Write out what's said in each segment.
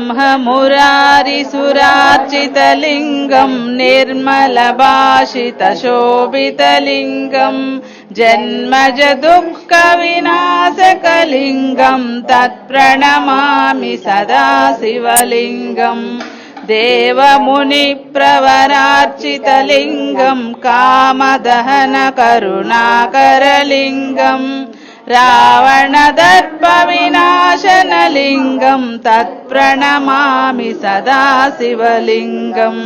ब्रह्ममुरारिसुरार्चितलिङ्गम् निर्मलभाषितशोभितलिङ्गम् जन्मज दुःखविनाशकलिङ्गम् तत्प्रणमामि सदा शिवलिङ्गम् देवमुनिप्रवरार्चितलिङ्गम् कामदहनकरुणाकरलिङ्गम् रावणदर्पविनाशनलिङ्गम् तत्प्रणमामि सदा शिवलिङ्गम्।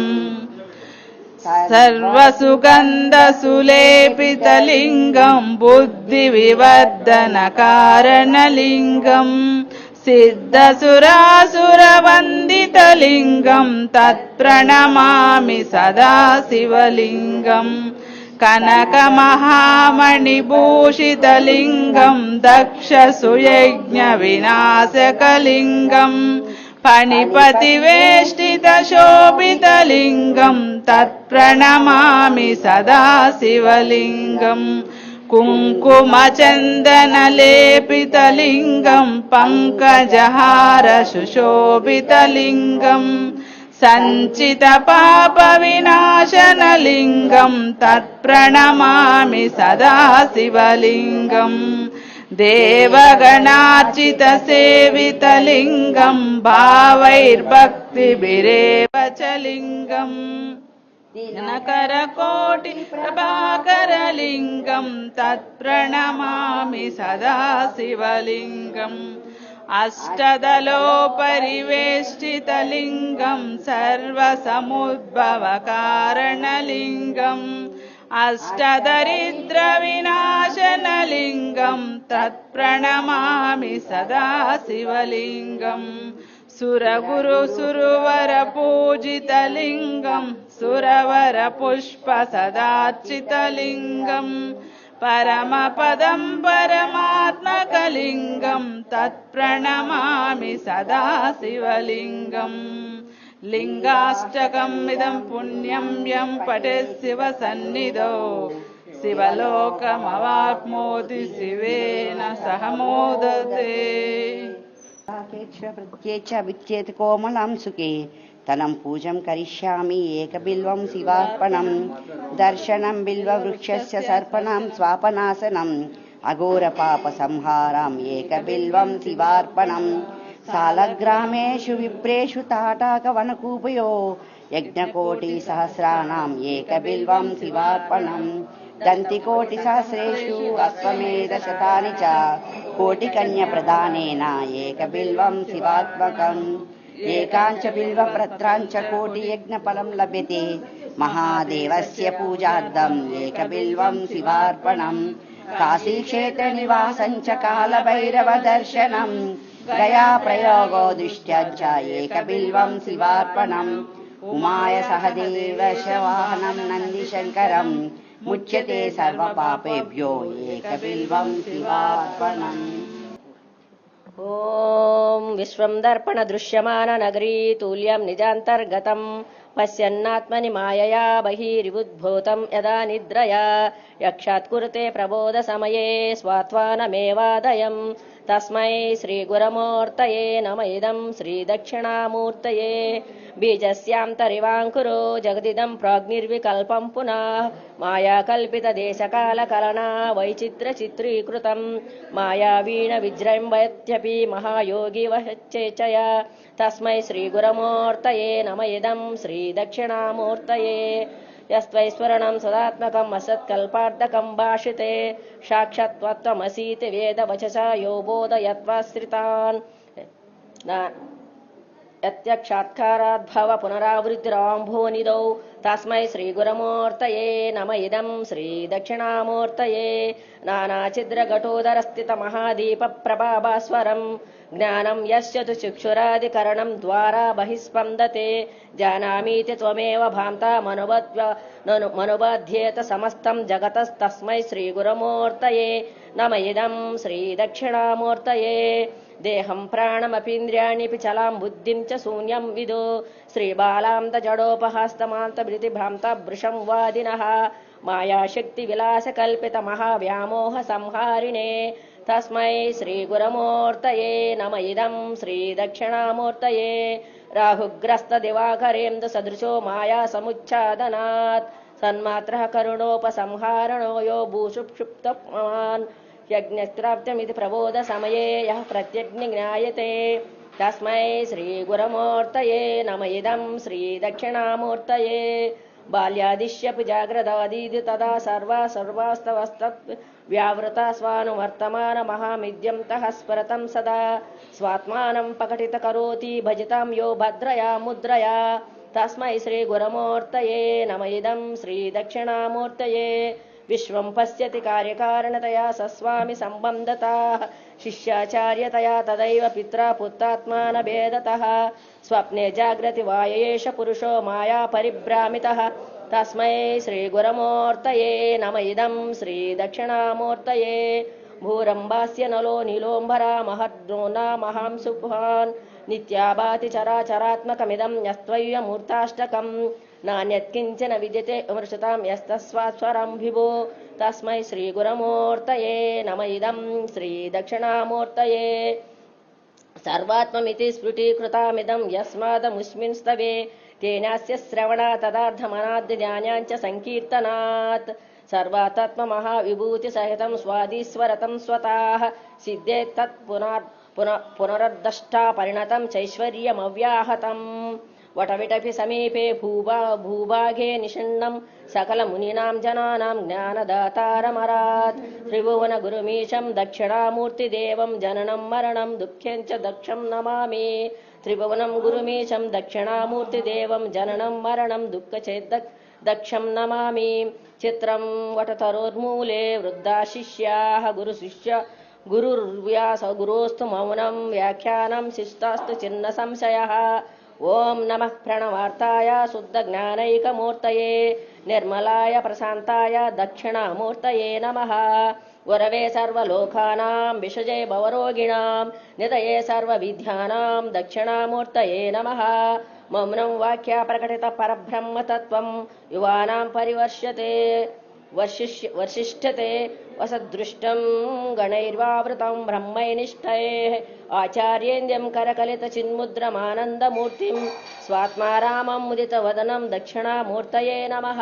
सर्वसुगन्धसुलेपितलिङ्गम् बुद्धिविवर्धनकारणलिङ्गम् सिद्धसुरासुरवन्दितलिङ्गम् तत्प्रणमामि सदा शिवलिङ्गम् कनकमहामणिभूषितलिङ्गम् दक्षसुयज्ञविनाशकलिङ्गम् फणिपतिवेष्टितशोभितलिङ्गम् तत्प्रणमामि सदा शिवलिङ्गम् कुङ्कुमचन्दनलेपितलिङ्गम् पङ्कजहार सुशोभितलिङ्गम् सञ्चितपापविनाशनलिङ्गम् तत्प्रणमामि सदा शिवलिङ्गम् देवगणार्चितसेवितलिङ्गम् भावैर्भक्तिभिरेव च लिङ्गम् दिनकरकोटिप्रभाकरलिङ्गम् तत्प्रणमामि सदा शिवलिङ्गम् अष्टदलोपरिवेष्टितलिङ्गम् सर्वसमुद्भवकारणलिङ्गम् अष्टदरिद्रविनाशनलिङ्गम् तत्प्रणमामि सदा शिवलिङ्गम् सुरगुरुसुरवरपूजितलिङ्गम् सुरवरपुष्पसदार्चितलिङ्गम् परमपदम् परमात्मकलिङ्गम् तत्प्रणमामि सदा शिवलिङ्गम् लिङ्गाष्टकम् इदम् पुण्यम् यम् पठे शिवसन्निधौ शिवलोकमवाप्नोति शिवेन सह मोदते प्रत्येच विच्येत कोमलं सुखे तनं पूजं करिष्यामि एकबिल्वं शिवार्पणं दर्शनं बिल्ववृक्षस्य सर्पणां स्वापनाशनम् अघोरपापसंहारम् एकबिल्वं शिवार्पणम् सालग्रामेषु विप्रेषु ताटाकवनकूपयो यज्ञकोटिसहस्राणाम् एकबिल्वं शिवार्पणम् दन्तिकोटिसहस्रेषु अश्वमेधशतानि च कोटिकन्यप्रदानेन एकबिल्वं शिवात्मकम् एकाञ्च बिल्वपत्राञ्च कोटियज्ञफलं लभ्यते। महादेवस्य पूजार्थम् एकबिल्वं शिवार्पणम्। काशीक्षेत्रनिवासञ्च कालभैरवदर्शनम्। गया प्रयोगो दुष्ट्यञ्च एकबिल्वं शिवार्पणम्। उमाय सह देवशवाहनं नन्दिशङ्करम्। मुच्यते सर्वपापेभ्यो एकबिल्वं शिवार्पणम् ॐ विश्वं दर्पणदृश्यमाननगरी तुल्यं निजान्तर्गतम् पश्यन्नात्मनि मायया बहिरिवुद्भूतं यदा निद्रया। यक्षात् कुरुते प्रबोधसमये स्वात्वानमेवादयम् तस्मै श्रीगुरमूर्तये नम इदं श्रीदक्षिणामूर्तये बीजस्यान्तरिवाङ्कुरो जगदिदं प्राग्निर्विकल्पं पुनः मायाकल्पितदेशकालकलना वैचित्रचित्रीकृतम् मायावीणविजृम्भयत्यपि महायोगी वश्चेचया तस्मै श्रीगुरमूर्तये नम इदं श्रीदक्षिणामूर्तये यस्त्वैश्वरणं सदात्मकम् असत्कल्पार्धकं भाषिते। साक्षात्त्वमसीति वेदवचसा यो बोधयत्वाश्रितान्। यत्यक्षात्काराद्भव पुनरावृत्तिराम्भोनिदौ तस्मै श्रीगुरमूर्तये नम इदं श्रीदक्षिणामूर्तये। नानाछिद्रघटोदरस्थितमहादीपप्रभाभास्वरम् ज्ञानं यस्य तु चक्षुरादिकरणं द्वारा बहिः स्पन्दते जानामीति त्वमेव भान्ता मनुबध्येत समस्तं जगतस्तस्मै श्रीगुरमूर्तये। नम इदं श्रीदक्षिणामूर्तये। देहं प्राणमपीन्द्रियाण्यपि चलां बुद्धिं च शून्यं विदो। श्रीबालान्त वादिनः। मायाशक्तिविलासकल्पितमहाव्यामोह संहारिणे तस्मै श्रीगुरमूर्तये नम। इदं श्रीदक्षिणामूर्तये राहुग्रस्तदिवाकरेन्दु सदृशो माया समुच्छादनात् सन्मात्रः करुणोपसंहारणो यो भूषुप्क्षुप्तमान् यज्ञत्राप्तमिति प्रबोधसमये यः प्रत्यग्निज्ञायते तस्मै श्रीगुरमूर्तये नम। इदं श्रीदक्षिणामूर्तये। बाल्यादिश्यपि जाग्रदादीदि तदा सर्वा सर्वास्तवस्तत् व्यावृता स्वानुवर्तमानमहामिद्यं तः स्फुरतं सदा। स्वात्मानं प्रकटितकरोति भजितां यो भद्रया मुद्रया। तस्मै श्रीगुरमूर्तये नम इदं श्रीदक्षिणामूर्तये। विश्वं पश्यति कार्यकारणतया सस्वामि सम्बन्धताः। शिष्याचार्यतया तदैव पित्रा पुत्रात्मानभेदतः। स्वप्ने जाग्रति वा एष पुरुषो माया परिभ्रामितः तस्मै श्रीगुरमूर्तये नम इदं श्रीदक्षिणामूर्तये भूरम्बास्य नलो नीलोम्बरा महद्नो नामहं सुभान् नित्याभाति चराचरात्मकमिदं यस्त्वय्यमूर्ताष्टकम् नान्यत्किञ्चन विद्यते अमृषतां यस्तस्वात् स्वरं विभो तस्मै श्रीगुरमूर्तये नम इदं श्रीदक्षिणामूर्तये सर्वात्ममिति स्फुटीकृतामिदं यस्मादमुस्मिन् स्तवे तेनास्य श्रवणा तदार्थमनाद्यज्ञानाञ्च सङ्कीर्तनात् सर्वात्ममहाविभूतिसहितं स्वादीस्वरतं स्वताः। सिद्धे तत् पुनर् पुन पुनरद्दष्टा परिणतं चैश्वर्यमव्याहतम् वटविटपि समीपे भूभा भूभागे निषण्णं सकलमुनीनां जनानां ज्ञानदातारमरात्। त्रिभुवनगुरुमीशं दक्षिणामूर्तिदेवं जननं मरणं दुःख्यञ्च दक्षं नमामि। त्रिभुवनं गुरुमीशं दक्षिणामूर्तिदेवं जननं मरणं दुःखचेद् दक्षं नमामि। चित्रं वटतरोर्मूले वृद्धा शिष्याः गुरुशिष्य गुरुर्व्यास गुरोस्तु मौनं व्याख्यानं शिष्टास्तु चिन्न संशयः ॐ नमः प्रणवार्ताय शुद्धज्ञानैकमूर्तये निर्मलाय प्रशान्ताय दक्षिणामूर्तये नमः गुरवे सर्वलोकानां विषजे भवरोगिणां निधये सर्वविद्यानां दक्षिणामूर्तये नमः मौनं वाक्या प्रकटित परब्रह्मतत्त्वं युवानां परिवर्ष्यते वर्षिष्य वर्षिष्ठते वसदृष्टं गणैर्वावृतं ब्रह्मैनिष्ठैः आचार्येन्द्यं करकलितचिन्मुद्रमानन्दमूर्तिं स्वात्मा रामं मुदितवदनं दक्षिणामूर्तये नमः